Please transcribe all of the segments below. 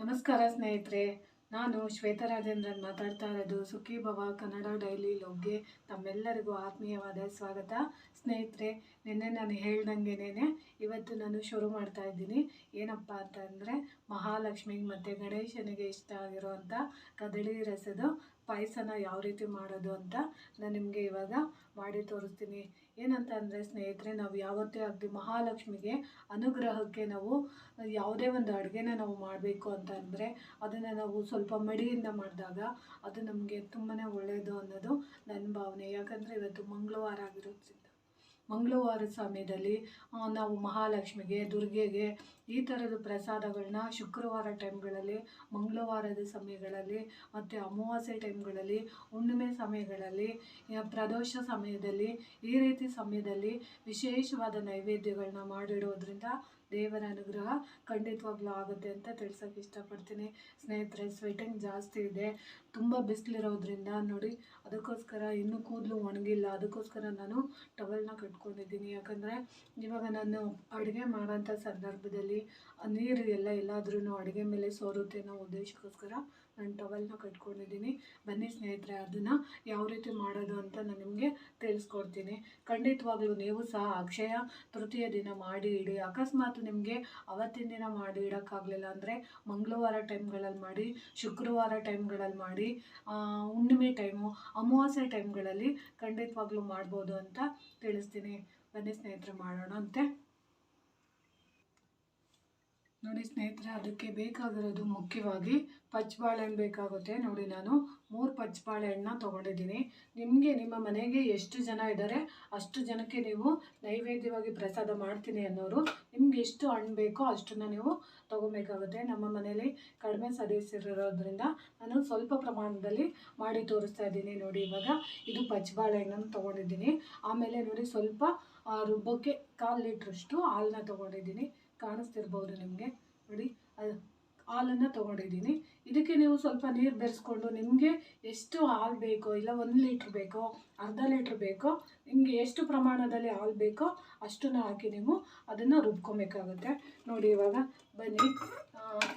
ನಮಸ್ಕಾರ ಸ್ನೇಹಿತರೆ, ನಾನು ಶ್ವೇತರಾಜೇಂದ್ರನ್ ಮಾತಾಡ್ತಾ ಇರೋದು ಸುಖಿ ಭವ ಕನ್ನಡ ಡೈಲಿ ಲೋಗ್ಗೆ ತಮ್ಮೆಲ್ಲರಿಗೂ ಆತ್ಮೀಯವಾದ ಸ್ವಾಗತ. ಸ್ನೇಹಿತರೆ, ನಿನ್ನೆ ನಾನು ಹೇಳ್ದಂಗೆನೇ ಇವತ್ತು ನಾನು ಶುರು ಮಾಡ್ತಾ ಇದ್ದೀನಿ. ಏನಪ್ಪ ಅಂತಂದರೆ ಮಹಾಲಕ್ಷ್ಮಿಗೆ ಮತ್ತು ಗಣೇಶನಿಗೆ ಇಷ್ಟ ಆಗಿರೋವಂಥ ಕದಳಿ ರಸದ ಪಾಯಸನ ಯಾವ ರೀತಿ ಮಾಡೋದು ಅಂತ ನಾನು ನಿಮಗೆ ಇವಾಗ ಮಾಡಿ ತೋರಿಸ್ತೀನಿ. ಏನಂತ ಅಂದರೆ ಸ್ನೇಹಿತರೆ, ನಾವು ಯಾವತ್ತೇ ಆಗಲಿ ಮಹಾಲಕ್ಷ್ಮಿಗೆ ಅನುಗ್ರಹಕ್ಕೆ ನಾವು ಯಾವುದೇ ಒಂದು ಅಡುಗೆನ ನಾವು ಮಾಡಬೇಕು ಅಂತ ಅಂದರೆ ಅದನ್ನು ನಾವು ಸ್ವಲ್ಪ ಮಡಿಯಿಂದ ಮಾಡಿದಾಗ ಅದು ನಮಗೆ ತುಂಬಾ ಒಳ್ಳೆಯದು ಅನ್ನೋದು ನನ್ನ ಭಾವನೆ. ಯಾಕಂದರೆ ಇವತ್ತು ಮಂಗಳವಾರ ಆಗಿರೋದ್ರಿಂದ. ಮಂಗಳವಾರ ಸಮಯದಲ್ಲಿ ನಾವು ಮಹಾಲಕ್ಷ್ಮಿಗೆ, ದುರ್ಗೆಗೆ ಈ ಥರದ ಪ್ರಸಾದಗಳನ್ನ ಶುಕ್ರವಾರ ಟೈಮ್ಗಳಲ್ಲಿ, ಮಂಗಳವಾರದ ಸಮಯಗಳಲ್ಲಿ, ಮತ್ತು ಅಮಾವಾಸ್ಯೆ ಟೈಮ್ಗಳಲ್ಲಿ, ಹುಣ್ಣಿಮೆ ಸಮಯಗಳಲ್ಲಿ ಪ್ರದೋಷ ಸಮಯದಲ್ಲಿ ಈ ರೀತಿ ಸಮಯದಲ್ಲಿ ವಿಶೇಷವಾದ ನೈವೇದ್ಯಗಳನ್ನ ಮಾಡಿಡೋದ್ರಿಂದ ದೇವರ ಅನುಗ್ರಹ ಖಂಡಿತವಾಗ್ಲೂ ಆಗುತ್ತೆ ಅಂತ ತಿಳ್ಸೋಕೆ ಇಷ್ಟಪಡ್ತೀನಿ. ಸ್ನೇಹಿತರೆ ಸ್ವೆಟಿಂಗ್ ಜಾಸ್ತಿ ಇದೆ. ತುಂಬ ಬಿಸಿಲಿರೋದ್ರಿಂದ ನೋಡಿ, ಅದಕ್ಕೋಸ್ಕರ ಇನ್ನೂ ಕೂದಲು ಒಣಗಿಲ್ಲ. ಅದಕ್ಕೋಸ್ಕರ ನಾನು ಟವಲ್ನ ಕಟ್ಕೊಂಡಿದ್ದೀನಿ. ಯಾಕಂದರೆ ಇವಾಗ ನಾನು ಅಡುಗೆ ಮಾಡೋಂಥ ಸಂದರ್ಭದಲ್ಲಿ ನೀರು ಎಲ್ಲ ಎಲ್ಲಾದ್ರೂ ಅಡುಗೆ ಮೇಲೆ ಸೋರುತ್ತೆ ಅನ್ನೋ ಉದ್ದೇಶಕ್ಕೋಸ್ಕರ ನಾನು ಟವಲ್ನ ಕಟ್ಕೊಂಡಿದ್ದೀನಿ. ಬನ್ನಿ ಸ್ನೇಹಿತರೆ, ಅದನ್ನು ಯಾವ ರೀತಿ ಮಾಡೋದು ಅಂತ ನಾನು ನಿಮಗೆ ತಿಳಿಸ್ಕೊಡ್ತೀನಿ. ಖಂಡಿತವಾಗಲೂ ನೀವು ಸಹ ಅಕ್ಷಯ ತೃತೀಯ ದಿನ ಮಾಡಿ ಇಡಿ. ಅಕಸ್ಮಾತ್ ನಿಮಗೆ ಅವತ್ತಿನ ದಿನ ಮಾಡಿ ಇಡೋಕ್ಕಾಗಲಿಲ್ಲ ಅಂದರೆ ಮಂಗಳವಾರ ಟೈಮ್ಗಳಲ್ಲಿ ಮಾಡಿ, ಶುಕ್ರವಾರ ಟೈಮ್ಗಳಲ್ಲಿ ಮಾಡಿ ಹುಣ್ಣಿಮೆ ಟೈಮು ಅಮಾವಾಸ್ಯೆ ಟೈಮ್ಗಳಲ್ಲಿ ಖಂಡಿತವಾಗ್ಲೂ ಮಾಡ್ಬೋದು ಅಂತ ತಿಳಿಸ್ತೀನಿ. ಬನ್ನಿ ಸ್ನೇಹಿತರೆ, ಮಾಡೋಣ ಅಂತೆ. ನೋಡಿ ಸ್ನೇಹಿತರೆ, ಅದಕ್ಕೆ ಬೇಕಾಗಿರೋದು ಮುಖ್ಯವಾಗಿ ಪಚ್ಚಬಾಳೆಹಣ್ಣು ಬೇಕಾಗುತ್ತೆ. ನೋಡಿ ನಾನು ಮೂರು ಪಚ್ಚಬಾಳೆಹಣ್ಣನ್ನ ತೊಗೊಂಡಿದ್ದೀನಿ. ನಿಮಗೆ ನಿಮ್ಮ ಮನೆಗೆ ಎಷ್ಟು ಜನ ಇದ್ದಾರೆ, ಅಷ್ಟು ಜನಕ್ಕೆ ನೀವು ನೈವೇದ್ಯವಾಗಿ ಪ್ರಸಾದ ಮಾಡ್ತೀನಿ ಅನ್ನೋರು ನಿಮ್ಗೆ ಎಷ್ಟು ಹಣ್ಣು ಬೇಕೋ ಅಷ್ಟನ್ನು ನೀವು ತೊಗೊಬೇಕಾಗುತ್ತೆ. ನಮ್ಮ ಮನೇಲಿ ಕಡಿಮೆ ಸದಸ್ಯರಿರೋದ್ರಿಂದ ನಾನು ಸ್ವಲ್ಪ ಪ್ರಮಾಣದಲ್ಲಿ ಮಾಡಿ ತೋರಿಸ್ತಾ ಇದ್ದೀನಿ. ನೋಡಿ ಇವಾಗ ಇದು ಪಚ್ಚಬಾಳೆಹಣ್ಣನ್ನು ತೊಗೊಂಡಿದ್ದೀನಿ. ಆಮೇಲೆ ನೋಡಿ ಸ್ವಲ್ಪ ರುಬ್ಬಕ್ಕೆ ಕಾಲು ಲೀಟ್ರಷ್ಟು ಹಾಲನ್ನ ತೊಗೊಂಡಿದ್ದೀನಿ. ಕಾಣಿಸ್ತಿರ್ಬೋದು ನಿಮಗೆ. ನೋಡಿ, ಅದು ಹಾಲನ್ನು ತೊಗೊಂಡಿದ್ದೀನಿ. ಇದಕ್ಕೆ ನೀವು ಸ್ವಲ್ಪ ನೀರು ಬೆರೆಸ್ಕೊಂಡು ನಿಮಗೆ ಎಷ್ಟು ಹಾಲು ಬೇಕೋ, ಇಲ್ಲ ಒಂದು ಲೀಟ್ರ್ ಬೇಕೋ, ಅರ್ಧ ಲೀಟ್ರ್ ಬೇಕೋ, ನಿಮಗೆ ಎಷ್ಟು ಪ್ರಮಾಣದಲ್ಲಿ ಹಾಲು ಬೇಕೋ ಅಷ್ಟನ್ನು ಹಾಕಿ ನೀವು ಅದನ್ನು ರುಬ್ಕೊಬೇಕಾಗುತ್ತೆ. ನೋಡಿ, ಇವಾಗ ಬನ್ನಿ.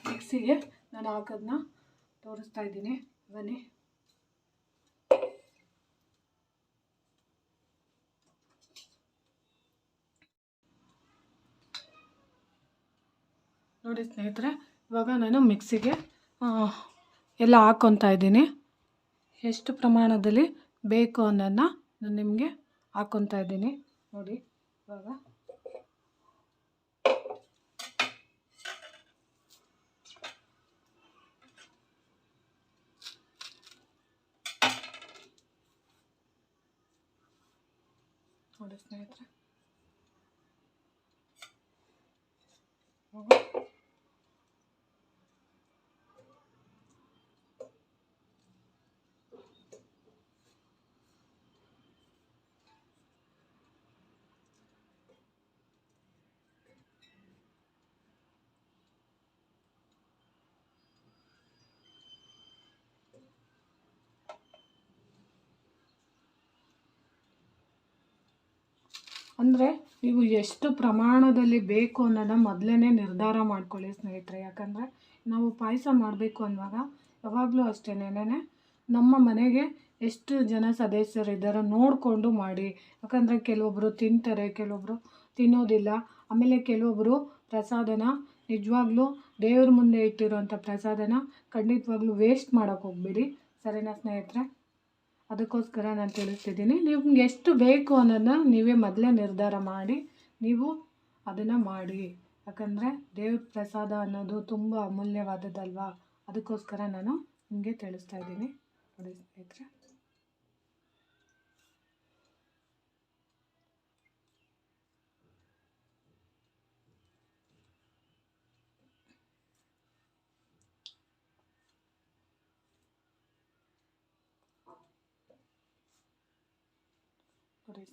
ಮಿಕ್ಸಿಗೆ ನಾನು ಹಾಕೋದನ್ನ ತೋರಿಸ್ತಾ ಇದ್ದೀನಿ. ಬನ್ನಿ. ನೋಡಿ ಸ್ನೇಹಿತರೆ, ಇವಾಗ ನಾನು ಮಿಕ್ಸಿಗೆ ಎಲ್ಲ ಹಾಕ್ಕೊತಾ ಇದ್ದೀನಿ. ಎಷ್ಟು ಪ್ರಮಾಣದಲ್ಲಿ ಬೇಕು ಅನ್ನೋದನ್ನ ನಾನು ನಿಮಗೆ ಹಾಕ್ಕೊತಾ ಇದ್ದೀನಿ. ನೋಡಿ, ಇವಾಗ. ನೋಡಿ ಸ್ನೇಹಿತರೆ ಇವಾಗ ಅಂದರೆ ನೀವು ಎಷ್ಟು ಪ್ರಮಾಣದಲ್ಲಿ ಬೇಕು ಅನ್ನೋದನ್ನ ಮೊದಲೇ ನಿರ್ಧಾರ ಮಾಡ್ಕೊಳ್ಳಿ ಸ್ನೇಹಿತರೆ. ಯಾಕಂದರೆ ನಾವು ಪಾಯಸ ಮಾಡಬೇಕು ಅನ್ನುವಾಗ ಯಾವಾಗಲೂ ಅಷ್ಟೇ ನಮ್ಮ ಮನೆಗೆ ಎಷ್ಟು ಜನ ಸದಸ್ಯರಿದ್ದಾರೋ ನೋಡಿಕೊಂಡು ಮಾಡಿ. ಯಾಕಂದರೆ ಕೆಲವೊಬ್ಬರು ತಿಂತಾರೆ ಕೆಲವೊಬ್ಬರು ತಿನ್ನೋದಿಲ್ಲ. ಆಮೇಲೆ ಕೆಲವೊಬ್ಬರು ಪ್ರಸಾದನ ನಿಜವಾಗ್ಲೂ ದೇವ್ರ ಮುಂದೆ ಇಟ್ಟಿರೋಂಥ ಪ್ರಸಾದನ ಖಂಡಿತವಾಗ್ಲೂ ವೇಸ್ಟ್ ಮಾಡೋಕ್ಕೆ ಹೋಗ್ಬೇಡಿ. ಸರಿನಾ ಸ್ನೇಹಿತರೆ? ಅದಕ್ಕೋಸ್ಕರ ನಾನು ತಿಳಿಸ್ತಿದ್ದೀನಿ. ನಿಮ್ಗೆ ಎಷ್ಟು ಬೇಕು ಅನ್ನೋದನ್ನ ನೀವೇ ಮೊದಲೇ ನಿರ್ಧಾರ ಮಾಡಿ, ನೀವು ಅದನ್ನು ಮಾಡಿ. ಯಾಕಂದರೆ ದೇವ್ರ ಪ್ರಸಾದ ಅನ್ನೋದು ತುಂಬ ಅಮೂಲ್ಯವಾದದ್ದಲ್ವಾ? ಅದಕ್ಕೋಸ್ಕರ ನಾನು ನಿಮಗೆ ತಿಳಿಸ್ತಾ ಇದ್ದೀನಿ. ನೋಡಿ ಸ್ನೇಹಿತರೆ. ನೋಡಿ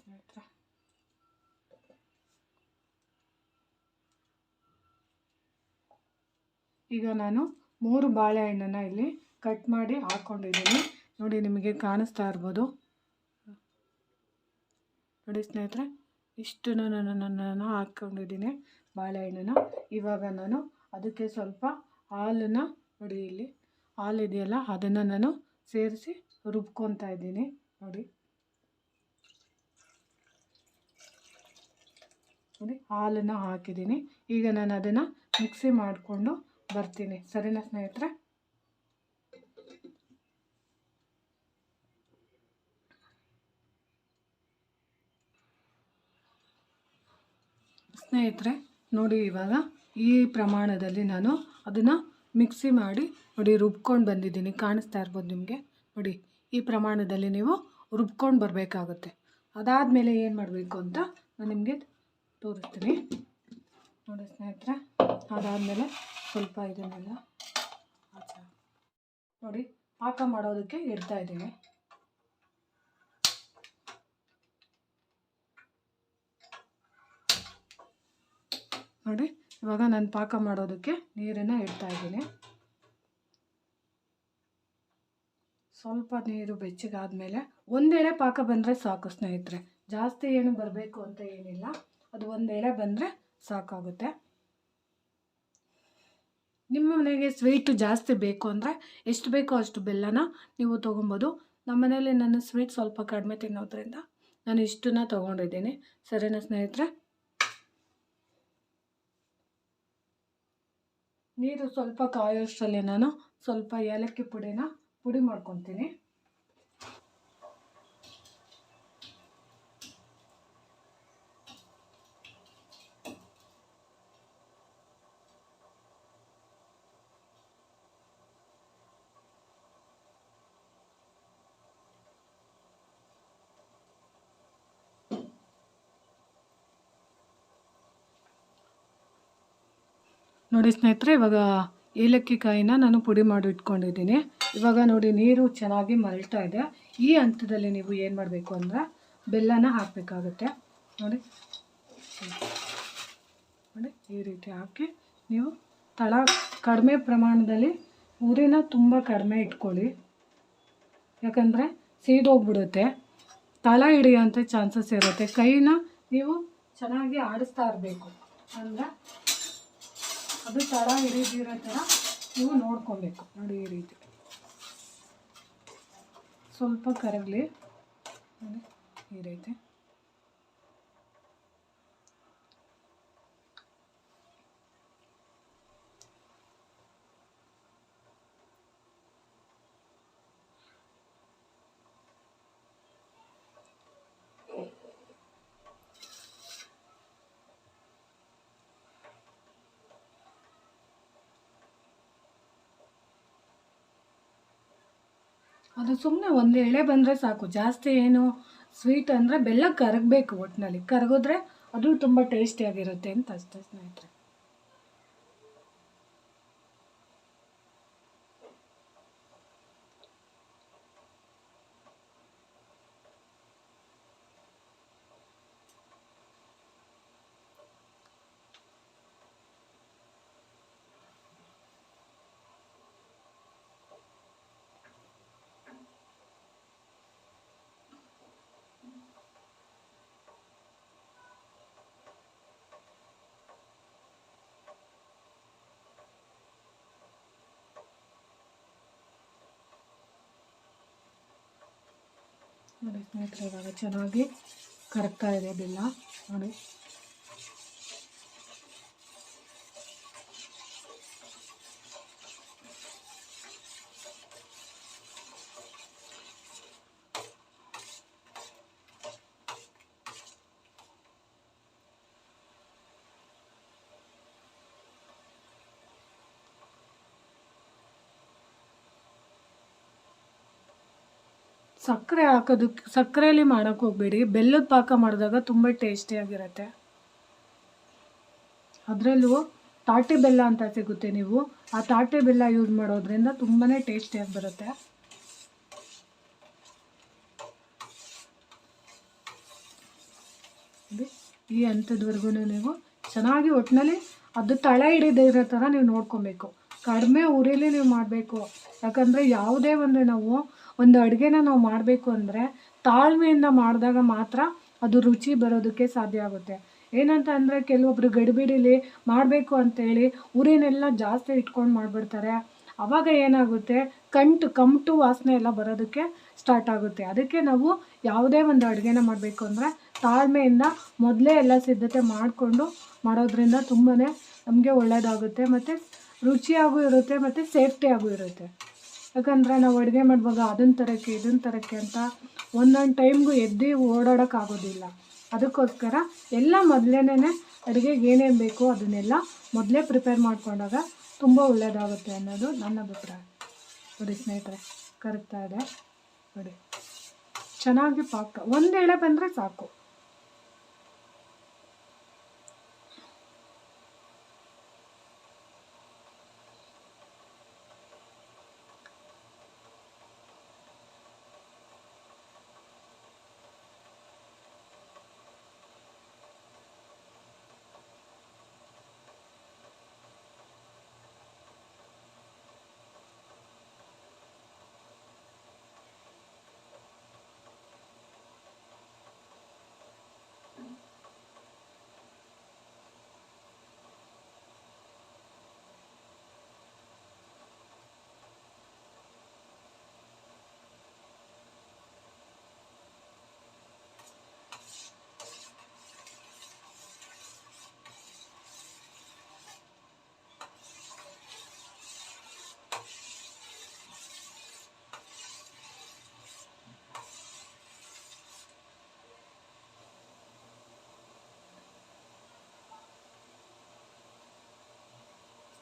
ಈಗ ನಾನು ಮೂರು ಬಾಳೆಹಣ್ಣನ್ನು ಇಲ್ಲಿ ಕಟ್ ಮಾಡಿ ಹಾಕ್ಕೊಂಡಿದ್ದೀನಿ ನೋಡಿ, ನಿಮಗೆ ಕಾಣಿಸ್ತಾ ಇರ್ಬೋದು. ನೋಡಿ ಸ್ನೇಹಿತರೆ ಇಷ್ಟು ನಾನು ನಾನು ಹಾಕ್ಕೊಂಡಿದ್ದೀನಿ ಬಾಳೆಹಣ್ಣನ್ನು. ಇವಾಗ ನಾನು ಅದಕ್ಕೆ ಸ್ವಲ್ಪ ಹಾಲನ್ನು ನೋಡಿ ಇಲ್ಲಿ ಹಾಲು ಇದೆಯಲ್ಲ ಅದನ್ನು ನಾನು ಸೇರಿಸಿ ರುಬ್ಕೊತಾ ಇದ್ದೀನಿ. ನೋಡಿ. ನೋಡಿ ಹಾಲನ್ನು ಹಾಕಿದ್ದೀನಿ. ಈಗ ನಾನು ಅದನ್ನು ಮಿಕ್ಸಿ ಮಾಡಿಕೊಂಡು ಬರ್ತೀನಿ. ಸರಿನಾ ಸ್ನೇಹಿತರೆ? ಸ್ನೇಹಿತರೆ, ನೋಡಿ ಇವಾಗ ಈ ಪ್ರಮಾಣದಲ್ಲಿ ನಾನು ಅದನ್ನು ಮಿಕ್ಸಿ ಮಾಡಿ ನೋಡಿ ರುಬ್ಕೊಂಡು ಬಂದಿದ್ದೀನಿ. ಕಾಣಿಸ್ತಾ ಇರ್ಬೋದು ನಿಮಗೆ? ನೋಡಿ, ಈ ಪ್ರಮಾಣದಲ್ಲಿ ನೀವು ರುಬ್ಕೊಂಡು ಬರಬೇಕಾಗುತ್ತೆ. ಅದಾದಮೇಲೆ ಏನು ಮಾಡಬೇಕು ಅಂತ ನಾನು ನಿಮಗೆ ತೋರಿಸ್ತೀನಿ. ನೋಡಿ ಸ್ನೇಹಿತರೆ, ಅದಾದಮೇಲೆ ಸ್ವಲ್ಪ ಇದನ್ನೆಲ್ಲ ಆಚೆ. ನೋಡಿ, ಪಾಕ ಮಾಡೋದಕ್ಕೆ ಇಡ್ತಾ ಇದ್ದೀನಿ ನೋಡಿ, ಇವಾಗ ನಾನು ಪಾಕ ಮಾಡೋದಕ್ಕೆ ನೀರನ್ನು ಇಡ್ತಾ ಇದ್ದೀನಿ. ಸ್ವಲ್ಪ ನೀರು ಬೆಚ್ಚಗಾದ ಮೇಲೆ ಒಂದೆಳೆ ಪಾಕ ಬಂದರೆ ಸಾಕು ಸ್ನೇಹಿತರೆ. ಜಾಸ್ತಿ ಏನು ಬರಬೇಕು ಅಂತ ಏನಿಲ್ಲ. ಅದು ಒಂದೆಳೆ ಬಂದರೆ ಸಾಕಾಗುತ್ತೆ. ನಿಮ್ಮ ಮನೆಗೆ ಸ್ವೀಟ್ ಜಾಸ್ತಿ ಬೇಕು ಅಂದರೆ ಎಷ್ಟು ಬೇಕೋ ಅಷ್ಟು ಬೆಲ್ಲನ ನೀವು ತೊಗೊಬೋದು. ನಮ್ಮ ಮನೇಲಿ ನಾನು ಸ್ವೀಟ್ ಸ್ವಲ್ಪ ಕಡಿಮೆ ತಿನ್ನೋದ್ರಿಂದ ನಾನು ಇಷ್ಟನ್ನ ತೊಗೊಂಡಿದ್ದೀನಿ. ಸರಿನಾ ಸ್ನೇಹಿತರೆ? ನೀರು ಸ್ವಲ್ಪ ಕಾಯೋಷ್ಟರಲ್ಲಿ ನಾನು ಸ್ವಲ್ಪ ಏಲಕ್ಕಿ ಪುಡಿನ ಪುಡಿ ಮಾಡ್ಕೊತೀನಿ. ನೋಡಿ ಸ್ನೇಹಿತರೆ, ಇವಾಗ ಏಲಕ್ಕಿ ಕಾಯಿನ ನಾನು ಪುಡಿ ಮಾಡಿ ಇಟ್ಕೊಂಡಿದ್ದೀನಿ. ಇವಾಗ ನೋಡಿ ನೀರು ಚೆನ್ನಾಗಿ ಮರಳ್ತಾ ಇದೆ. ಈ ಹಂತದಲ್ಲಿ ನೀವು ಏನು ಮಾಡಬೇಕು ಅಂದರೆ ಬೆಲ್ಲನ ಹಾಕಬೇಕಾಗುತ್ತೆ. ನೋಡಿ. ನೋಡಿ, ಈ ರೀತಿ ಹಾಕಿ ನೀವು ತಳ ಕಡಿಮೆ ಪ್ರಮಾಣದಲ್ಲಿ ಉರಿನ ತುಂಬ ಕಡಿಮೆ ಇಟ್ಕೊಳ್ಳಿ. ಯಾಕಂದರೆ ಸೀದೋಗ್ಬಿಡುತ್ತೆ ತಳ ಹಿಡಿಯೋಂಥ ಚಾನ್ಸಸ್ ಇರುತ್ತೆ. ಕೈನ ನೀವು ಚೆನ್ನಾಗಿ ಆಡಿಸ್ತಾ ಇರಬೇಕು. ಅಂದರೆ ಅದು ತಳ ಹಿಡಿದಿರೋ ಥರ ನೀವು ನೋಡ್ಕೊಬೇಕು. ನೋಡಿ ಈ ರೀತಿ. ಸ್ವಲ್ಪ ಕರಗಲಿ. ಈ ರೀತಿ. ಅದು ಸುಮ್ಮನೆ ಒಂದು ಎಳೆ ಬಂದರೆ ಸಾಕು. ಜಾಸ್ತಿ ಏನು ಸ್ವೀಟ್ ಅಂದರೆ ಬೆಲ್ಲ ಕರಗಬೇಕು ಒಟ್ಟಿನಲ್ಲಿ ಕರಗಿದ್ರೆ ಅದು ತುಂಬ ಟೇಸ್ಟಿಯಾಗಿರುತ್ತೆ ಅಂತ ಅಷ್ಟೇ ಸ್ನೇಹಿತರೆ. ನೋಡಿ ಸ್ನೇಹಿತರೆ ಇವಾಗ ಚೆನ್ನಾಗಿ ಕರಗ್ತಾ ಇದೆ ಬೆಲ್ಲ. ನೋಡಿ. ಸಕ್ಕರೆ ಹಾಕೋದಕ್ಕೆ ಸಕ್ಕರೆಯಲ್ಲಿ ಮಾಡೋಕ್ಕೆ ಹೋಗಬೇಡಿ. ಬೆಲ್ಲದ ಪಾಕ ಮಾಡಿದಾಗ ತುಂಬ ಟೇಸ್ಟಿಯಾಗಿರುತ್ತೆ ಅದರಲ್ಲೂ ತಾಟೆ ಬೆಲ್ಲ ಅಂತ ಸಿಗುತ್ತೆ ನೀವು. ಆ ತಾಟೆ ಬೆಲ್ಲ ಯೂಸ್ ಮಾಡೋದ್ರಿಂದ ತುಂಬಾ ಟೇಸ್ಟಿಯಾಗಿ ಬರುತ್ತೆ ಈ ಹಂತದವರೆಗೂ ನೀವು ಚೆನ್ನಾಗಿ ಒಟ್ಟಿನಲ್ಲಿ ಅದು ತಳ ಹಿಡಿದಿರೋ ಥರ ನೀವು ನೋಡ್ಕೊಬೇಕು. ಕಡಿಮೆ ಉರಿಲಿ ನೀವು ಮಾಡಬೇಕು. ಯಾಕಂದರೆ ಯಾವುದೇ ಒಂದು ನಾವು ಒಂದು ಅಡುಗೆನ ನಾವು ಮಾಡಬೇಕು ಅಂದರೆ ತಾಳ್ಮೆಯಿಂದ ಮಾಡಿದಾಗ ಮಾತ್ರ ಅದು ರುಚಿ ಬರೋದಕ್ಕೆ ಸಾಧ್ಯ ಆಗುತ್ತೆ. ಏನಂತ ಅಂದರೆ ಕೆಲವೊಬ್ರು ಗಡಿಬಿಡಿಲಿ ಮಾಡಬೇಕು ಅಂತೇಳಿ ಉರಿನೆಲ್ಲ ಜಾಸ್ತಿ ಇಟ್ಕೊಂಡು ಮಾಡಿಬಿಡ್ತಾರೆ. ಆವಾಗ ಏನಾಗುತ್ತೆ? ಕಂಟು ಕಮ್ಟು ವಾಸನೆ ಎಲ್ಲ ಬರೋದಕ್ಕೆ ಸ್ಟಾರ್ಟ್ ಆಗುತ್ತೆ. ಅದಕ್ಕೆ ನಾವು ಯಾವುದೇ ಒಂದು ಅಡುಗೆನ ಮಾಡಬೇಕು ಅಂದರೆ ತಾಳ್ಮೆಯಿಂದ ಮೊದಲೇ ಎಲ್ಲ ಸಿದ್ಧತೆ ಮಾಡಿಕೊಂಡು ಮಾಡೋದ್ರಿಂದ ತುಂಬಾ ನಮಗೆ ಒಳ್ಳೆಯದಾಗುತ್ತೆ ಮತ್ತು ರುಚಿಯಾಗೂ ಇರುತ್ತೆ, ಮತ್ತು ಸೇಫ್ಟಿಯಾಗೂ ಇರುತ್ತೆ. ಯಾಕಂದರೆ ನಾವು ಅಡುಗೆ ಮಾಡುವಾಗ ಅದನ್ನು ತರೋಕ್ಕೆ ಇದನ್ನು ತರೋಕ್ಕೆ ಅಂತ ಒಂದೊಂದು ಟೈಮ್ಗೂ ಎದ್ದು ಓಡಾಡೋಕ್ಕಾಗೋದಿಲ್ಲ ಅದಕ್ಕೋಸ್ಕರ ಎಲ್ಲ ಮೊದಲೇನೇ ಅಡುಗೆಗೆ ಏನೇನು ಬೇಕು ಅದನ್ನೆಲ್ಲ ಮೊದಲೇ ಪ್ರಿಪೇರ್ ಮಾಡ್ಕೊಂಡಾಗ ತುಂಬ ಒಳ್ಳೆಯದಾಗುತ್ತೆ ಅನ್ನೋದು ನನ್ನ ಅಭಿಪ್ರಾಯ. ನೋಡಿ ಸ್ನೇಹಿತರೆ, ಕರಗ್ತಾ ಇದೆ. ನೋಡಿ. ಚೆನ್ನಾಗಿ ಪಾಕ. ಒಂದು ಎಳೆ ಬಂದರೆ ಸಾಕು.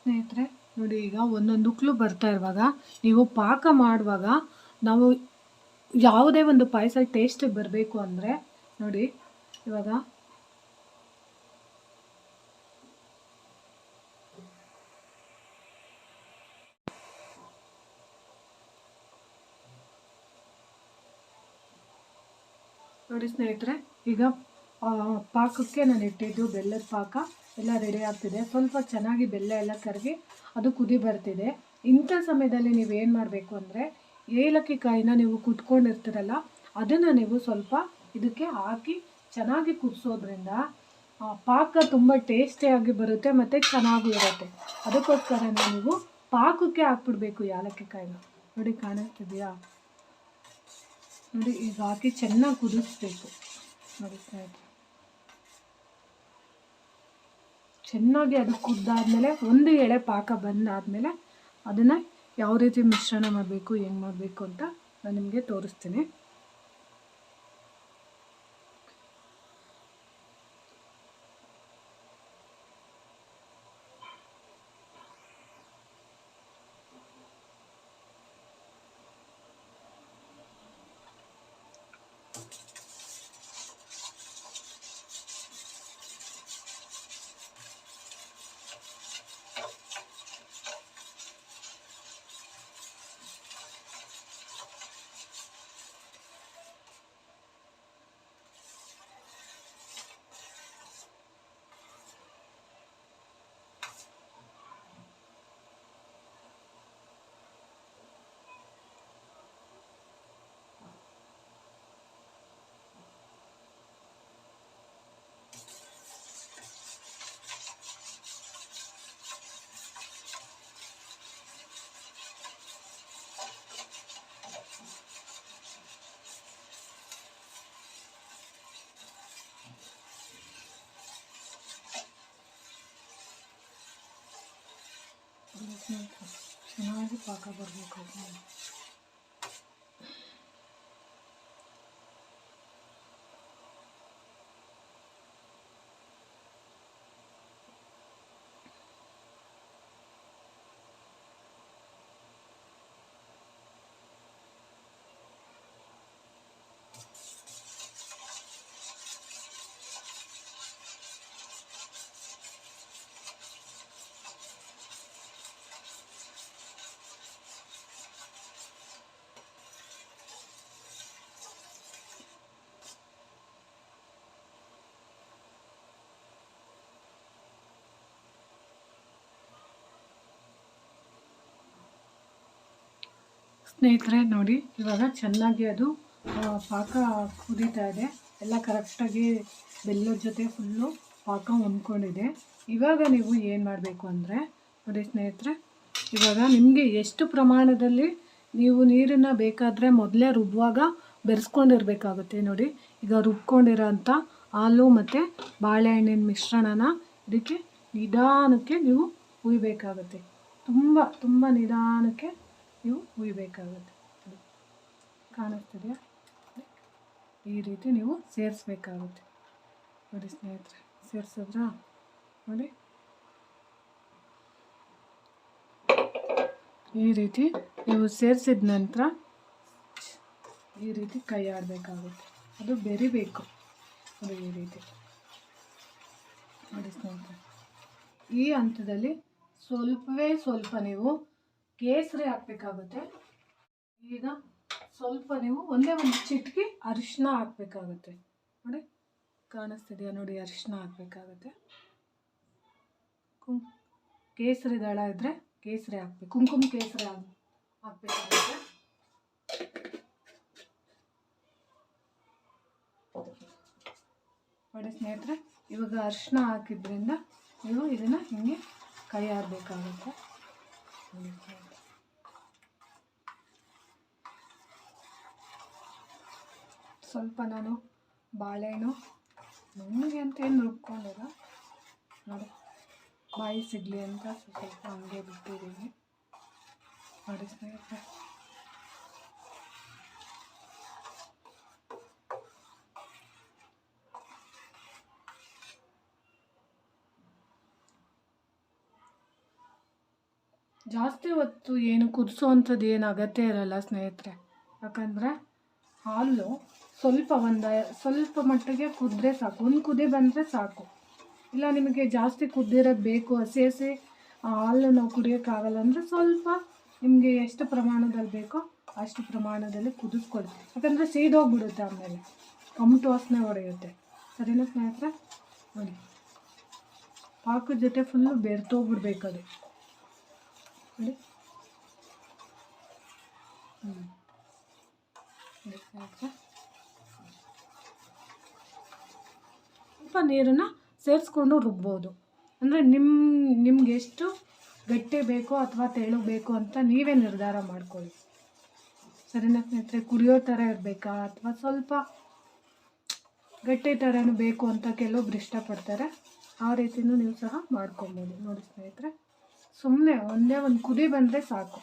ಸ್ನೇಹಿತರೆ, ನೋಡಿ ಈಗ ಒಂದೊಂದು ಉಕ್ಲು ಬರ್ತಾ ಇರುವಾಗ, ನೀವು ಪಾಕ ಮಾಡುವಾಗ ನಾವು ಯಾವುದೇ ಒಂದು ಪಾಯಸ ಟೇಸ್ಟ್ ಬರಬೇಕು ಅಂದರೆ, ನೋಡಿ, ಇವಾಗ ನೋಡಿ ಸ್ನೇಹಿತರೆ, ಈಗ ಪಾಕಕ್ಕೆ ನಾನು ಇಟ್ಟಿದ್ದು ಬೆಲ್ಲದ ಪಾಕ. ಎಲ್ಲ ರೆಡಿ ಆಗ್ತಿದೆ. ಸ್ವಲ್ಪ ಚೆನ್ನಾಗಿ ಬೆಲ್ಲ ಎಲ್ಲ ಕರಗಿ ಅದು ಕುದಿ ಬರ್ತಿದೆ. ಇಂಥ ಸಮಯದಲ್ಲಿ ನೀವು ಏನು ಮಾಡಬೇಕು ಅಂದರೆ ಏಲಕ್ಕಿ ಕಾಯಿನ ನೀವು ಕುಟ್ಕೊಂಡಿರ್ತೀರಲ್ಲ ಅದನ್ನು ನೀವು ಸ್ವಲ್ಪ ಇದಕ್ಕೆ ಹಾಕಿ ಚೆನ್ನಾಗಿ ಕುದಿಸೋದ್ರಿಂದ ಪಾಕ ತುಂಬ ಟೇಸ್ಟಿಯಾಗಿ ಬರುತ್ತೆ ಮತ್ತು ಚೆನ್ನಾಗೂ ಇರುತ್ತೆ. ಅದಕ್ಕೋಸ್ಕರ ನೀವು ಪಾಕಕ್ಕೆ ಹಾಕ್ಬಿಡ್ಬೇಕು ಏಲಕ್ಕಿ ಕಾಯಿನ ನೋಡಿ ಕಾಣಿಸ್ತಿದೆಯಾ? ನೋಡಿ, ಈಗ ಹಾಕಿ ಚೆನ್ನಾಗಿ ಕುದಿಸ್ಬೇಕು. ನೋಡಿ ಸ್ನೇಹಿತರೆ ಚೆನ್ನಾಗಿ ಅದು ಕುದ್ದಾದಮೇಲೆ ಒಂದು ಎಳೆ ಪಾಕ ಬಂದಾದಮೇಲೆ ಅದನ್ನು ಯಾವ ರೀತಿ ಮಿಶ್ರಣ ಮಾಡಬೇಕು, ಹೆಂಗೆ ಮಾಡಬೇಕು ಅಂತ ನಾನು ನಿಮಗೆ ತೋರಿಸ್ತೀನಿ. ಚೆನ್ನಾಗಿ ಪಾಕ ಬರಬೇಕು ಸ್ನೇಹಿತರೆ, ನೋಡಿ, ಇವಾಗ ಚೆನ್ನಾಗಿ ಅದು ಪಾಕ ಕುದೀತಾ ಇದೆ. ಎಲ್ಲ ಕರೆಕ್ಟಾಗಿ ಬೆಲ್ಲದ ಜೊತೆ ಫುಲ್ಲು ಪಾಕ ಹೊಂದ್ಕೊಂಡಿದೆ. ಇವಾಗ ನೀವು ಏನು ಮಾಡಬೇಕು ಅಂದರೆ, ನೋಡಿ ಸ್ನೇಹಿತರೆ, ಇವಾಗ ನಿಮಗೆ ಎಷ್ಟು ಪ್ರಮಾಣದಲ್ಲಿ ನೀವು ನೀರನ್ನು ಬೇಕಾದರೆ ಮೊದಲೇ ರುಬ್ಬುವಾಗ ಬೆರೆಸ್ಕೊಂಡಿರ್ಬೇಕಾಗುತ್ತೆ. ನೋಡಿ, ಈಗ ರುಬ್ಕೊಂಡಿರೋಂಥ ಹಾಲು ಮತ್ತು ಬಾಳೆಹಣ್ಣಿನ ಮಿಶ್ರಣನ ಇದಕ್ಕೆ ನಿಧಾನಕ್ಕೆ ನೀವು ಹುಯ್ಬೇಕಾಗುತ್ತೆ. ತುಂಬ ತುಂಬ ನಿಧಾನಕ್ಕೆ ನೀವು ಹುಯ್ಬೇಕಾಗುತ್ತೆ. ಕಾಣಿಸ್ತಿದೆಯಾ? ಈ ರೀತಿ ನೀವು ಸೇರಿಸ್ಬೇಕಾಗುತ್ತೆ. ನೋಡಿ ಸ್ನೇಹಿತರೆ, ಸೇರಿಸಿದ್ರಾ? ನೋಡಿ. ಈ ರೀತಿ ನೀವು ಸೇರಿಸಿದ ನಂತರ ಈ ರೀತಿ ಕೈ ಆಡಬೇಕಾಗುತ್ತೆ. ಅದು ಬೆರಿಬೇಕು. ನೋಡಿ ಈ ರೀತಿ. ನೋಡಿ ಸ್ನೇಹಿತರೆ, ಈ ಹಂತದಲ್ಲಿ ಸ್ವಲ್ಪವೇ ಸ್ವಲ್ಪ ನೀವು ಕೇಸರಿ ಹಾಕಬೇಕಾಗುತ್ತೆ. ಈಗ ಸ್ವಲ್ಪ ನೀವು ಒಂದೇ ಒಂದು ಚಿಟಿಕೆ ಅರಿಶಿನ ಹಾಕಬೇಕಾಗುತ್ತೆ. ನೋಡಿ, ಕಾಣಿಸ್ತಿದೆಯಾ ನೋಡಿ ಅರಿಶಿನ ಹಾಕಬೇಕಾಗುತ್ತೆ. ಕುಂ, ಕೇಸರಿ ದಳ ಇದ್ದರೆ ಕೇಸರಿ ಹಾಕ್ಬೇಕು. ಕುಂಕುಮ ಕೇಸರಿ ಹಾಕ್, ಹಾಕಬೇಕಾಗುತ್ತೆ. ನೋಡಿ ಸ್ನೇಹಿತರೆ, ಇವಾಗ ಅರಿಶಿನ ಹಾಕಿದ್ರಿಂದ ನೀವು ಇದನ್ನು ಹಿಂಗೆ ಕೈ ಆಡಬೇಕಾಗುತ್ತೆ ನೋಡಿ ಸ್ನೇಹಿತರೆ. ಸ್ವಲ್ಪ ನಾನು ಬಾಳೆಹಣ್ಣು ನನಗೆ ಅಂತ ಏನು ರುಬ್ಕೊಂಡಿಲ್ಲ. ನೋಡಿ, ಬಾಯಿ ಸಿಗಲಿ ಅಂತ ಸ್ವಲ್ಪ ಹಂಗೆ ಬಿಟ್ಟಿದ್ದೀನಿ. ನೋಡಿ ಸ್ನೇಹಿತರೆ. ಜಾಸ್ತಿ ಹೊತ್ತು ಏನು ಕುದಿಸೋವಂಥದ್ದು ಏನು ಅಗತ್ಯ ಇರಲ್ಲ ಸ್ನೇಹಿತರೆ. ಯಾಕಂದರೆ ಹಾಲು ಸ್ವಲ್ಪ ಒಂದು, ಸ್ವಲ್ಪ ಮಟ್ಟಿಗೆ ಕುದ್ರೆ ಸಾಕು. ಒಂದು ಕುದಿ ಬಂದರೆ ಸಾಕು. ಇಲ್ಲ, ನಿಮಗೆ ಜಾಸ್ತಿ ಕುದ್ದಿರೋದು ಬೇಕು, ಹಸಿ ಹಸಿ ಹಾಲು ನಾವು ಕುಡಿಯೋಕ್ಕಾಗಲ್ಲ ಅಂದರೆ ಸ್ವಲ್ಪ ನಿಮಗೆ ಎಷ್ಟು ಪ್ರಮಾಣದಲ್ಲಿ ಬೇಕೋ ಅಷ್ಟು ಪ್ರಮಾಣದಲ್ಲಿ ಕುದಿಸ್ಕೊಳ್ಳಿ ಯಾಕಂದರೆ ಸೀದೋಗ್ಬಿಡುತ್ತೆ ಆಮೇಲೆ. ಕಮಟು ವಾಸನೆ ಹೊಡೆಯುತ್ತೆ. ಸರಿನಾ ಸ್ನೇಹಿತರೆ? ನೋಡಿ. ಪಾಕದ ಜೊತೆ ಫುಲ್ಲು ಬೆರ್ತೋಗ್ಬಿಡ್ಬೇಕು ಅದು. ನೋಡಿ. ಹ್ಞೂ ಸ್ನೇಹಿತರೆ. ಸ್ವಲ್ಪ ನೀರನ್ನು ಸೇರಿಸ್ಕೊಂಡು ರುಬ್ಬೋದು. ಅಂದರೆ ನಿಮ್ಮ ನಿಮ್ಗೆ ಎಷ್ಟು ಗಟ್ಟಿ ಬೇಕೋ ಅಥವಾ ತೆಳು ಬೇಕೋ ಅಂತ ನೀವೇ ನಿರ್ಧಾರ ಮಾಡ್ಕೊಳ್ಳಿ. ಸರಿನಾ ಸ್ನೇಹಿತರೆ? ಕುಡಿಯೋ ಥರ ಇರಬೇಕಾ? ಅಥವಾ ಸ್ವಲ್ಪ ಗಟ್ಟಿ ಥರನೂ ಬೇಕು ಅಂತ ಕೆಲವೊಬ್ರು ಇಷ್ಟಪಡ್ತಾರೆ. ಆ ರೀತಿಯೂ ನೀವು ಸಹ ಮಾಡ್ಕೊಬೋದು. ನೋಡಿ ಸ್ನೇಹಿತರೆ ಸುಮ್ಮನೆ ಒಂದೇ ಒಂದು ಕುದಿ ಬಂದರೆ ಸಾಕು.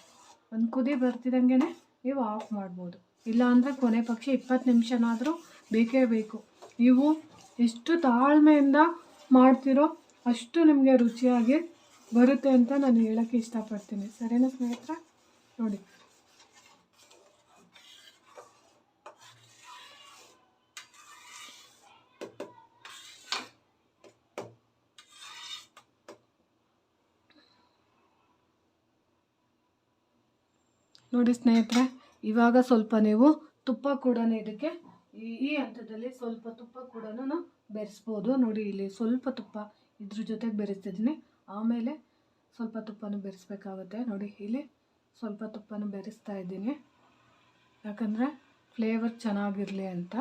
ಒಂದು ಕುದಿ ಬರ್ತಿದ್ದಂಗೆ ನೀವು ಆಫ್ ಮಾಡ್ಬೋದು. ಇಲ್ಲ ಅಂದರೆ ಕೊನೆ ಪಕ್ಷ ಇಪ್ಪತ್ತು ನಿಮಿಷನಾದರೂ ಬೇಕೇ ಬೇಕು. ನೀವು ಎಷ್ಟು ತಾಳ್ಮೆಯಿಂದ ಮಾಡ್ತಿರೋ ಅಷ್ಟು ನಿಮಗೆ ರುಚಿಯಾಗಿ ಬರುತ್ತೆ ಅಂತ ನಾನು ಹೇಳೋಕ್ಕೆ ಇಷ್ಟಪಡ್ತೀನಿ. ಸರಿನಾ ಸ್ನೇಹಿತರೆ? ನೋಡಿ. ನೋಡಿ ಸ್ನೇಹಿತರೆ, ಇವಾಗ ಸ್ವಲ್ಪ ನೀವು ತುಪ್ಪ ಕೂಡ ಇದಕ್ಕೆ ಈ ಈ ಹಂತದಲ್ಲಿ ಸ್ವಲ್ಪ ತುಪ್ಪ ಕೂಡ ಬೆರೆಸ್ಬೋದು. ನೋಡಿ, ಇಲ್ಲಿ ಸ್ವಲ್ಪ ತುಪ್ಪ ಇದ್ರ ಜೊತೆಗೆ ಬೆರೆಸ್ತಿದ್ದೀನಿ. ಆಮೇಲೆ ಸ್ವಲ್ಪ ತುಪ್ಪನೂ ಬೆರೆಸ್ಬೇಕಾಗುತ್ತೆ. ನೋಡಿ, ಇಲ್ಲಿ ಸ್ವಲ್ಪ ತುಪ್ಪನೂ ಬೆರೆಸ್ತಾ ಇದ್ದೀನಿ. ಯಾಕಂದರೆ ಫ್ಲೇವರ್ ಚೆನ್ನಾಗಿರಲಿ ಅಂತ.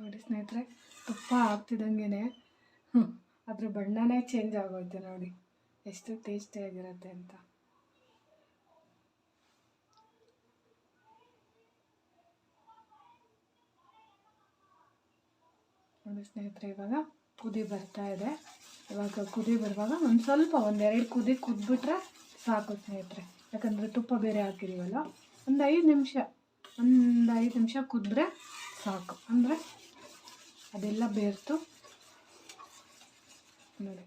ನೋಡಿ ಸ್ನೇಹಿತರೆ, ತುಪ್ಪ ಹಾಕ್ತಿದ್ದಂಗೆ ಅದ್ರ ಬಣ್ಣನೇ ಚೇಂಜ್ ಆಗೋಯ್ತು ನೋಡಿ. ಎಷ್ಟು ಟೇಸ್ಟಿಯಾಗಿರುತ್ತೆ ಅಂತ. ನೋಡಿ ಸ್ನೇಹಿತರೆ, ಇವಾಗ ಕುದಿ ಬರ್ತಾ ಇದೆ. ಇವಾಗ ಕುದಿ ಬರುವಾಗ ಒಂದು ಸ್ವಲ್ಪ ಒಂದೆರಡು ಕುದಿ ಕುದ್ಬಿಟ್ರೆ ಸಾಕು ಸ್ನೇಹಿತರೆ. ಯಾಕಂದರೆ ತುಪ್ಪ ಬೇರೆ ಹಾಕಿದೀವಲ್ಲ, ಒಂದು ಐದು ನಿಮಿಷ, ಒಂದು ಐದು ನಿಮಿಷ ಕುದ್ರೆ ಸಾಕು. ಅಂದರೆ ಅದೆಲ್ಲ ಬೇರ್ತು ನೋಡಿ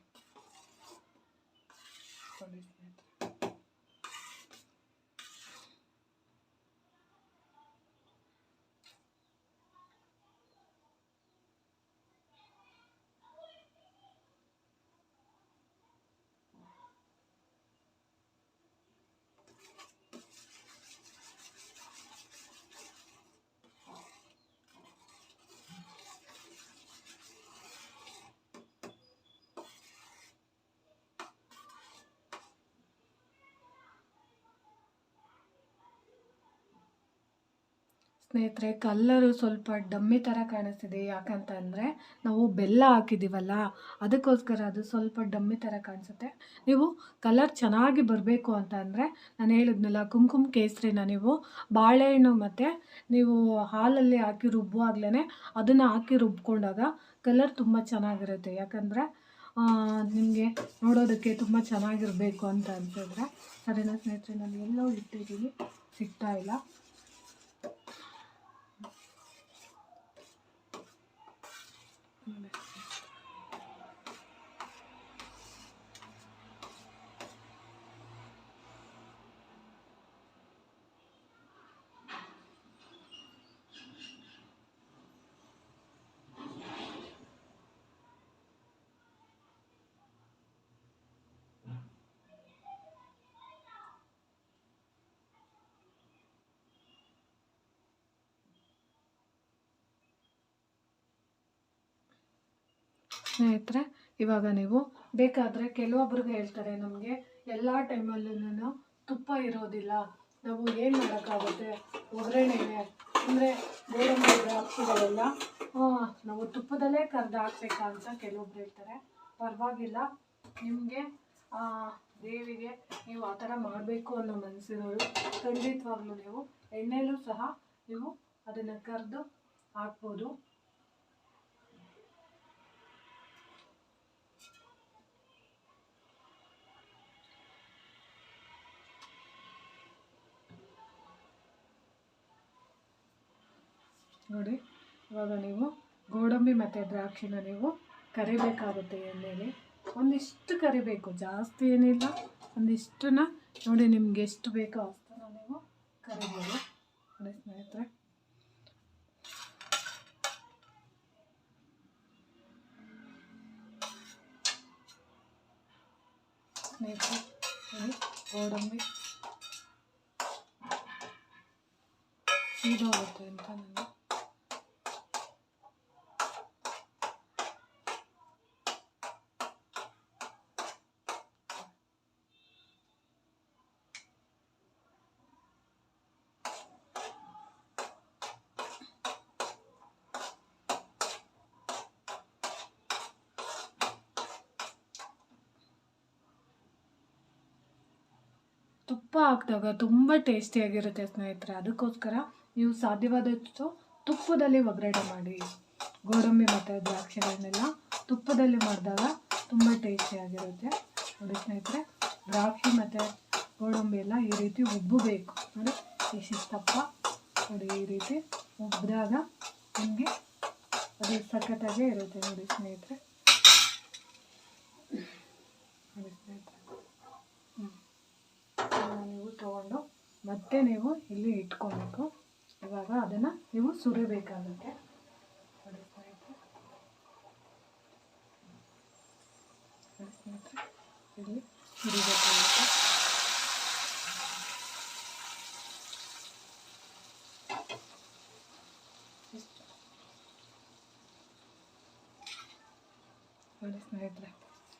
ಸ್ನೇಹಿತರೆ. ಕಲ್ಲರು ಸ್ವಲ್ಪ ಡಮ್ಮಿ ಥರ ಕಾಣಿಸ್ತಿದೆ. ಯಾಕಂತ ಅಂದರೆ ನಾವು ಬೆಲ್ಲ ಹಾಕಿದ್ದೀವಲ್ಲ ಅದಕ್ಕೋಸ್ಕರ ಅದು ಸ್ವಲ್ಪ ಡಮ್ಮಿ ಥರ ಕಾಣಿಸುತ್ತೆ. ನೀವು ಕಲರ್ ಚೆನ್ನಾಗಿ ಬರಬೇಕು ಅಂತ ಅಂದರೆ ನಾನು ಹೇಳಿದ್ನಲ್ಲ, ಕುಂಕುಮ ಕೇಸರಿನ ನೀವು ಬಾಳೆಹಣ್ಣು ಮತ್ತು ನೀವು ಹಾಲಲ್ಲಿ ಹಾಕಿ ರುಬ್ಬುವಾಗಲೇ ಅದನ್ನು ಹಾಕಿ ರುಬ್ಕೊಂಡಾಗ ಕಲರ್ ತುಂಬ ಚೆನ್ನಾಗಿರುತ್ತೆ. ಯಾಕಂದರೆ ನಿಮಗೆ ನೋಡೋದಕ್ಕೆ ತುಂಬ ಚೆನ್ನಾಗಿರಬೇಕು ಅಂತ ಅನ್ಸಿದ್ರೆ. ಸರಿನಾ ಸ್ನೇಹಿತರೆ, ನಾನು ಎಲ್ಲೋ ಇಟ್ಟಿದ್ದೀನಿ, ಸಿಗ್ತಾ ಇಲ್ಲ. I'm ಸ್ನೇಹಿತರೆ, ಇವಾಗ ನೀವು ಬೇಕಾದರೆ ಕೆಲವೊಬ್ರಿಗೆ ಹೇಳ್ತಾರೆ ನಮಗೆ, ಎಲ್ಲ ಟೈಮಲ್ಲೂ ತುಪ್ಪ ಇರೋದಿಲ್ಲ. ನಾವು ಏನು ಮಾಡೋಕ್ಕಾಗುತ್ತೆ? ಒಗ್ಗರಣೆಗೆ ಅಂದರೆ ಗೋಡಂಬಿ ದ್ರಾಕ್ಷಿಗಳೆಲ್ಲ ನಾವು ತುಪ್ಪದಲ್ಲೇ ಕರೆದು ಹಾಕ್ಬೇಕಾ ಅಂತ ಕೆಲವೊಬ್ರು ಹೇಳ್ತಾರೆ. ಪರವಾಗಿಲ್ಲ, ನಿಮಗೆ ದೇವಿಗೆ ನೀವು ಆ ಥರ ಮಾಡಬೇಕು ಅನ್ನೋ ಮನಸ್ಸಿರೋರು ಖಂಡಿತವಾಗ್ಲೂ ನೀವು, ಎಣ್ಣೆಲೂ ಸಹ ನೀವು ಅದನ್ನು ಕರೆದು ಹಾಕ್ಬೋದು. ನೋಡಿ, ಇವಾಗ ನೀವು ಗೋಡಂಬಿ ಮತ್ತು ದ್ರಾಕ್ಷಿನ ನೀವು ಕರಿಬೇಕಾಗುತ್ತೆ ಎಣ್ಣೆಲಿ. ಒಂದಿಷ್ಟು ಕರಿಬೇಕು, ಜಾಸ್ತಿ ಏನಿಲ್ಲ. ಒಂದಿಷ್ಟನ್ನ ನೋಡಿ ನಿಮ್ಗೆ ಎಷ್ಟು ಬೇಕೋ ಅಷ್ಟನ್ನು ನೀವು ಕರಿಬೋದು. ನೋಡಿ ಸ್ನೇಹಿತರೆ. ಸ್ನೇಹಿತರೆ, ನೋಡಿ ಗೋಡಂಬಿ. ಸೀದೋಗುತ್ತೆ ಅಂತ ನಾನು ಹಾಕಿದಾಗ ತುಂಬ ಟೇಸ್ಟಿಯಾಗಿರುತ್ತೆ ಸ್ನೇಹಿತರೆ. ಅದಕ್ಕೋಸ್ಕರ ನೀವು ಸಾಧ್ಯವಾದಷ್ಟು ತುಪ್ಪದಲ್ಲಿ ಒಗ್ಗರಣೆ ಮಾಡಿ. ಗೋಡಂಬಿ ಮತ್ತು ದ್ರಾಕ್ಷಿಗಳನ್ನೆಲ್ಲ ತುಪ್ಪದಲ್ಲಿ ಮಾಡಿದಾಗ ತುಂಬ ಟೇಸ್ಟಿಯಾಗಿರುತ್ತೆ ನೋಡಿ ಸ್ನೇಹಿತರೆ, ದ್ರಾಕ್ಷಿ ಮತ್ತು ಗೋಡಂಬಿ ಎಲ್ಲ ಈ ರೀತಿ ಉಬ್ಬಬೇಕು. ನೋಡಿ ಇಷ್ಟಿಷ್ಟಪ್ಪ ನೋಡಿ, ಈ ರೀತಿ ಉಬ್ಬಿದಾಗ ನಿಮಗೆ ಅದು ಸಖತ್ತಾಗೇ ಇರುತ್ತೆ ನೋಡಿ ಸ್ನೇಹಿತರೆ ನೋಡಿ ಸ್ನೇಹಿತರೆ ಹ್ಞೂ ಅದನ್ನ ನೀವು ತಗೊಂಡು ಮತ್ತೆ ನೀವು ಇಲ್ಲಿ ಇಟ್ಕೊಬೇಕು. ಇವಾಗ ಅದನ್ನು ನೀವು ಸುರಿಬೇಕಾಗುತ್ತೆ. ಇಲ್ಲಿ ಸುರಿಬೇಕಾಗುತ್ತೆ.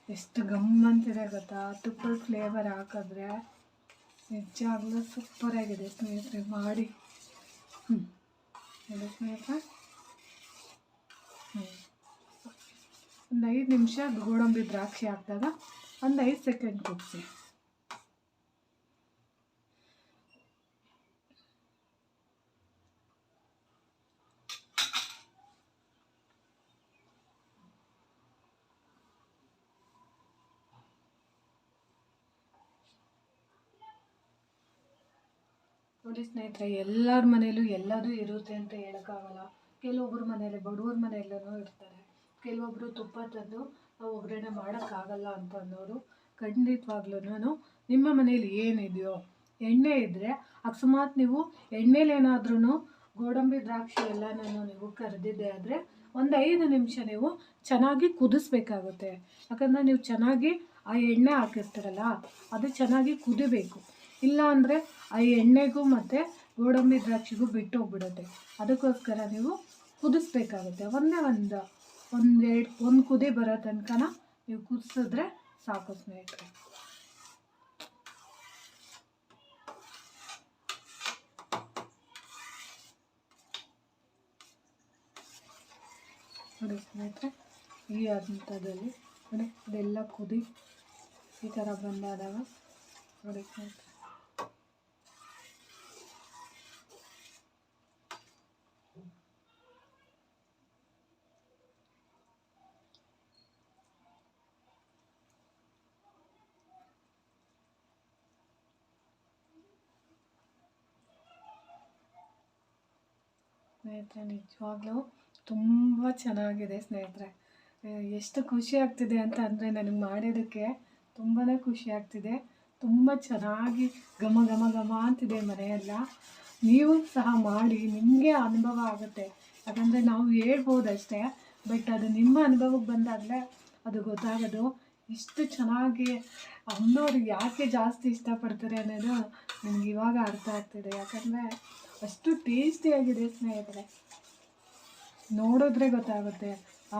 ಎಷ್ಟು ಗಮ್ಮಂತಿದೆ ಗೊತ್ತಾ? ತುಪ್ಪದ ಫ್ಲೇವರ್ ಹಾಕಿದ್ರೆ. ನಿಜವಾಗ್ಲೂ ಸೂಪರಾಗಿದೆ ಸ್ನೇಹಿತರೆ, ಮಾಡಿ. ಹ್ಞೂ ನೋಡಿ ಸ್ನೇಹಿತರೆ. ಹ್ಞೂ ಒಂದು ಐದು ನಿಮಿಷ ಗೋಡಂಬಿ ದ್ರಾಕ್ಷಿ ಹಾಕಿದಾಗ ಒಂದು ಐದು ಸೆಕೆಂಡ್ ಕುದಿಸಿ ನೋಡಿ ಸ್ನೇಹಿತರೆ, ಎಲ್ಲರ ಮನೇಲೂ ಎಲ್ಲದೂ ಇರುತ್ತೆ ಅಂತ ಹೇಳೋಕ್ಕಾಗಲ್ಲ. ಕೆಲವೊಬ್ಬರ ಮನೇಲಿ ಬಡವ್ರ ಮನೆಯಲ್ಲೂ ಇರ್ತಾರೆ. ಕೆಲವೊಬ್ಬರು ತುಪ್ಪ ತಂದು ಒಗ್ಗರಣೆ ಮಾಡೋಕ್ಕಾಗಲ್ಲ ಅಂತ ಅನ್ನೋರು ಖಂಡಿತವಾಗ್ಲೂ ನಿಮ್ಮ ಮನೇಲಿ ಏನಿದೆಯೋ ಎಣ್ಣೆ ಇದ್ದರೆ ಅಕಸ್ಮಾತ್ ನೀವು ಎಣ್ಣೆಲೇನಾದ್ರೂ ಗೋಡಂಬಿ ದ್ರಾಕ್ಷಿ ಎಲ್ಲನೂ ನೀವು ಕರೆದಿದ್ದೆ ಆದರೆ ಒಂದು ಐದು ನಿಮಿಷ ನೀವು ಚೆನ್ನಾಗಿ ಕುದಿಸ್ಬೇಕಾಗುತ್ತೆ. ಯಾಕಂದರೆ ನೀವು ಚೆನ್ನಾಗಿ ಆ ಎಣ್ಣೆ ಹಾಕಿರ್ತೀರಲ್ಲ, ಅದು ಚೆನ್ನಾಗಿ ಕುದಿಬೇಕು. ಇಲ್ಲ ಅಂದರೆ ಆ ಎಣ್ಣೆಗೂ ಮತ್ತು ಗೋಡಂಬಿ ದ್ರಾಕ್ಷಿಗೂ ಬಿಟ್ಟು ಹೋಗ್ಬಿಡುತ್ತೆ ಅದಕ್ಕೋಸ್ಕರ ನೀವು ಕುದಿಸ್ಬೇಕಾಗುತ್ತೆ. ಒಂದೇ ಒಂದು ಒಂದು ಎರಡು ಒಂದು ಕುದಿ ಬರೋ ತನಕನ ನೀವು ಕುದಿಸಿದ್ರೆ ಸಾಕು ಸ್ನೇಹಿತರೆ. ನೋಡಿ ಸ್ನೇಹಿತರೆ, ಈ ಹಂತದಲ್ಲಿ ನೋಡಿ ಇದೆಲ್ಲ ಕುದಿ ಈ ಥರ ಬಂದಾದಾಗ ನೋಡಿ ಸ್ನೇಹಿತರೆ. ಸ್ನೇಹಿತರೆ, ನಿಜವಾಗ್ಲೂ ತುಂಬ ಚೆನ್ನಾಗಿದೆ ಸ್ನೇಹಿತರೆ. ಎಷ್ಟು ಖುಷಿ ಆಗ್ತಿದೆ ಅಂತ ಅಂದರೆ ನನಗೆ ಮಾಡೋದಕ್ಕೆ ತುಂಬಾ ಖುಷಿ ಆಗ್ತಿದೆ. ತುಂಬ ಚೆನ್ನಾಗಿ ಘಮ ಘಮ ಘಮ ಅಂತಿದೆ ಮನೆಯೆಲ್ಲ. ನೀವು ಸಹ ಮಾಡಿ, ನಿಮಗೆ ಅನುಭವ ಆಗುತ್ತೆ. ಯಾಕಂದರೆ ನಾವು ಹೇಳ್ಬೋದಷ್ಟೇ, ಬಟ್ ಅದು ನಿಮ್ಮ ಅನುಭವಕ್ಕೆ ಬಂದಾಗಲೇ ಅದು ಗೊತ್ತಾಗೋದು ಇಷ್ಟು ಚೆನ್ನಾಗಿ ಅಮ್ಮನವ್ರು ಯಾಕೆ ಜಾಸ್ತಿ ಇಷ್ಟಪಡ್ತಾರೆ ಅನ್ನೋದು ನನಗೆ ಇವಾಗ ಅರ್ಥ ಆಗ್ತಿದೆ. ಯಾಕಂದರೆ ಅಷ್ಟು ಟೇಸ್ಟಿಯಾಗಿದೆ ಸ್ನೇಹಿತರೆ. ನೋಡಿದ್ರೆ ಗೊತ್ತಾಗುತ್ತೆ. ಆ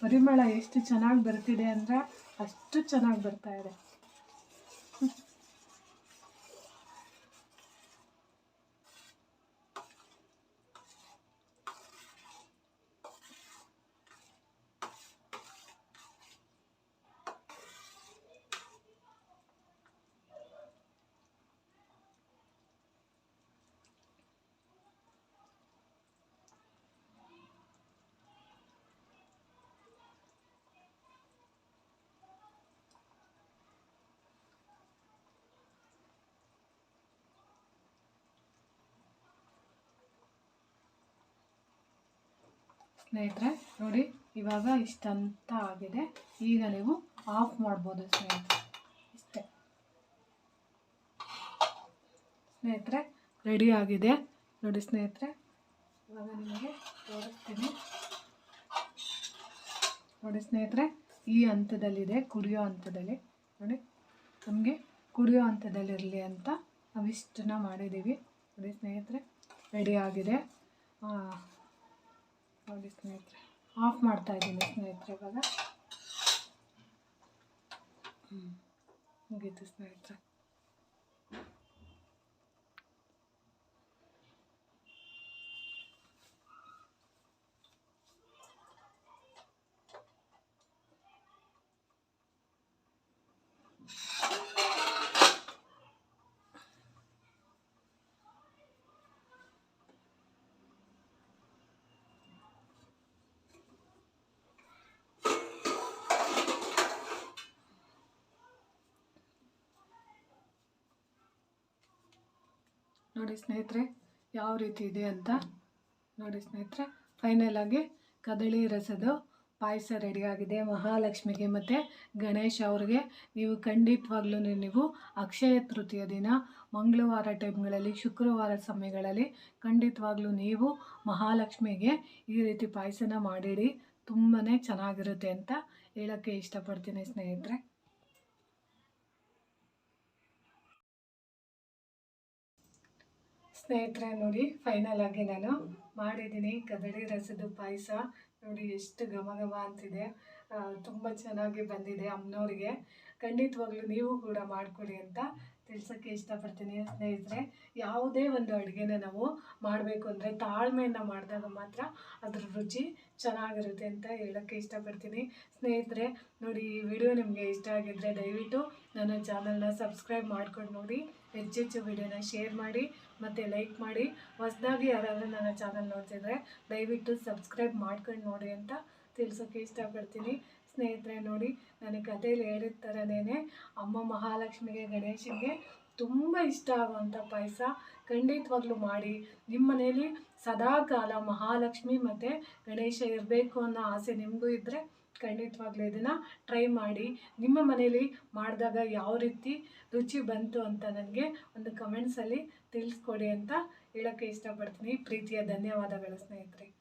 ಪರಿಮಳ ಎಷ್ಟು ಚೆನ್ನಾಗಿ ಬರ್ತಿದೆ ಅಂದರೆ ಅಷ್ಟು ಚೆನ್ನಾಗಿ ಬರ್ತಾ ಇದೆ. ಸ್ನೇಹಿತರೆ, ನೋಡಿ, ಇವಾಗ ಇಷ್ಟಂತ ಆಗಿದೆ. ಈಗ ನೀವು ಆಫ್ ಮಾಡ್ಬೋದು ಸ್ನೇಹಿತರೆ. ಇಷ್ಟೇ. ಸ್ನೇಹಿತರೆ, ರೆಡಿ ಆಗಿದೆ. ನೋಡಿ ಸ್ನೇಹಿತರೆ, ಇವಾಗ ನಿಮಗೆ ತೋರಿಸ್ತೀನಿ. ನೋಡಿ ಸ್ನೇಹಿತರೆ, ಈ ಹಂತದಲ್ಲಿದೆ, ಕುಡಿಯೋ ಹಂತದಲ್ಲಿ. ನೋಡಿ, ನಮಗೆ ಕುಡಿಯೋ ಹಂತದಲ್ಲಿರಲಿ ಅಂತ ನಾವು ಇಷ್ಟನ್ನ ಮಾಡಿದ್ದೀವಿ. ನೋಡಿ ಸ್ನೇಹಿತರೆ, ರೆಡಿ ಆಗಿದೆ. ನೋಡಿ ಸ್ನೇಹಿತರೆ. ಆಫ್ ಮಾಡ್ತಾ ಇದ್ದೀನಿ ಸ್ನೇಹಿತರೆ ಇವಾಗ. ಹ್ಞೂ ಮುಗೀತು ಸ್ನೇಹಿತರೆ. ನೋಡಿ ಸ್ನೇಹಿತರೆ, ಯಾವ ರೀತಿ ಇದೆ ಅಂತ ನೋಡಿ ಸ್ನೇಹಿತರೆ. ಫೈನಲ್ ಆಗಿ ಕದಳಿ ರಸದು ಪಾಯಸ ರೆಡಿಯಾಗಿದೆ ಮಹಾಲಕ್ಷ್ಮಿಗೆ ಮತ್ತು ಗಣೇಶ ಅವ್ರಿಗೆ. ನೀವು ಖಂಡಿತವಾಗ್ಲೂ ನೀವು ಅಕ್ಷಯ ತೃತೀಯ ದಿನ ಮಂಗಳವಾರ ಟೈಮ್ಗಳಲ್ಲಿ ಶುಕ್ರವಾರ ಸಮಯಗಳಲ್ಲಿ ಖಂಡಿತವಾಗ್ಲೂ ನೀವು ಮಹಾಲಕ್ಷ್ಮಿಗೆ ಈ ರೀತಿ ಪಾಯಸನ ಮಾಡಿಡಿ. ತುಂಬಾ ಚೆನ್ನಾಗಿರುತ್ತೆ ಅಂತ ಹೇಳೋಕ್ಕೆ ಇಷ್ಟಪಡ್ತೀನಿ ಸ್ನೇಹಿತರೆ. ಸ್ನೇಹಿತರೆ, ನೋಡಿ ಫೈನಲ್ ಆಗಿ ನಾನು ಮಾಡಿದ್ದೀನಿ. ಕದಳಿ ರಸದ ಪಾಯಸ. ನೋಡಿ, ಎಷ್ಟು ಘಮ ಘಮ ಅಂತಿದೆ ತುಂಬ ಚೆನ್ನಾಗಿ ಬಂದಿದೆ ಅಮ್ಮನವ್ರಿಗೆ. ಖಂಡಿತವಾಗ್ಲೂ ನೀವು ಕೂಡ ಮಾಡಿಕೊಡಿ ಅಂತ ತಿಳ್ಸೋಕ್ಕೆ ಇಷ್ಟಪಡ್ತೀನಿ ಸ್ನೇಹಿತರೆ. ಯಾವುದೇ ಒಂದು ಅಡುಗೆನ ನಾವು ಮಾಡಬೇಕು ಅಂದರೆ ತಾಳ್ಮೆಯನ್ನು ಮಾಡಿದಾಗ ಮಾತ್ರ ಅದ್ರ ರುಚಿ ಚೆನ್ನಾಗಿರುತ್ತೆ ಅಂತ ಹೇಳೋಕ್ಕೆ ಇಷ್ಟಪಡ್ತೀನಿ. ಸ್ನೇಹಿತರೆ, ನೋಡಿ, ಈ ವಿಡಿಯೋ ನಿಮಗೆ ಇಷ್ಟ ಆಗಿದ್ದರೆ ದಯವಿಟ್ಟು ನನ್ನ ಚಾನಲ್ನ ಸಬ್ಸ್ಕ್ರೈಬ್ ಮಾಡ್ಕೊಂಡು ನೋಡಿ. ಹೆಚ್ಚೆಚ್ಚು ವಿಡಿಯೋನ ಶೇರ್ ಮಾಡಿ. ಮತ್ತು ಲೈಕ್ ಮಾಡಿ. ಹೊಸದಾಗಿ ಯಾರಾದರೂ ನನ್ನ ಚಾನಲ್ ನೋಡ್ತಿದ್ರೆ ದಯವಿಟ್ಟು ಸಬ್ಸ್ಕ್ರೈಬ್ ಮಾಡ್ಕೊಂಡು ನೋಡಿ ಅಂತ ತಿಳ್ಸೋಕ್ಕೆ ಇಷ್ಟಪಡ್ತೀನಿ. ಸ್ನೇಹಿತರೆ ನೋಡಿ, ನನಗೆ ಕಥೆಯಲ್ಲಿ ಹೇಳಿದ ಥರನೇ ಅಮ್ಮ ಮಹಾಲಕ್ಷ್ಮಿಗೆ, ಗಣೇಶನಿಗೆ ತುಂಬ ಇಷ್ಟ ಆಗುವಂಥ ಪಾಯಸ ಖಂಡಿತವಾಗ್ಲೂ ಮಾಡಿ. ನಿಮ್ಮ ಮನೆಯಲ್ಲಿ ಸದಾ ಕಾಲ ಮಹಾಲಕ್ಷ್ಮಿ ಮತ್ತು ಗಣೇಶ ಇರಬೇಕು ಅನ್ನೋ ಆಸೆ ನಿಮಗೂ ಇದ್ದರೆ ಖಂಡಿತವಾಗ್ಲೂ ಇದನ್ನು ಟ್ರೈ ಮಾಡಿ. ನಿಮ್ಮ ಮನೇಲಿ ಮಾಡಿದಾಗ ಯಾವ ರೀತಿ ರುಚಿ ಬಂತು ಅಂತ ನನಗೆ ಒಂದು ಕಮೆಂಟ್ಸಲ್ಲಿ ತಿಳಿಸ್ಕೊಡಿ ಅಂತ ಹೇಳೋಕ್ಕೆ ಇಷ್ಟಪಡ್ತೀನಿ. ಪ್ರೀತಿಯ ಧನ್ಯವಾದಗಳು ಸ್ನೇಹಿತರೆ.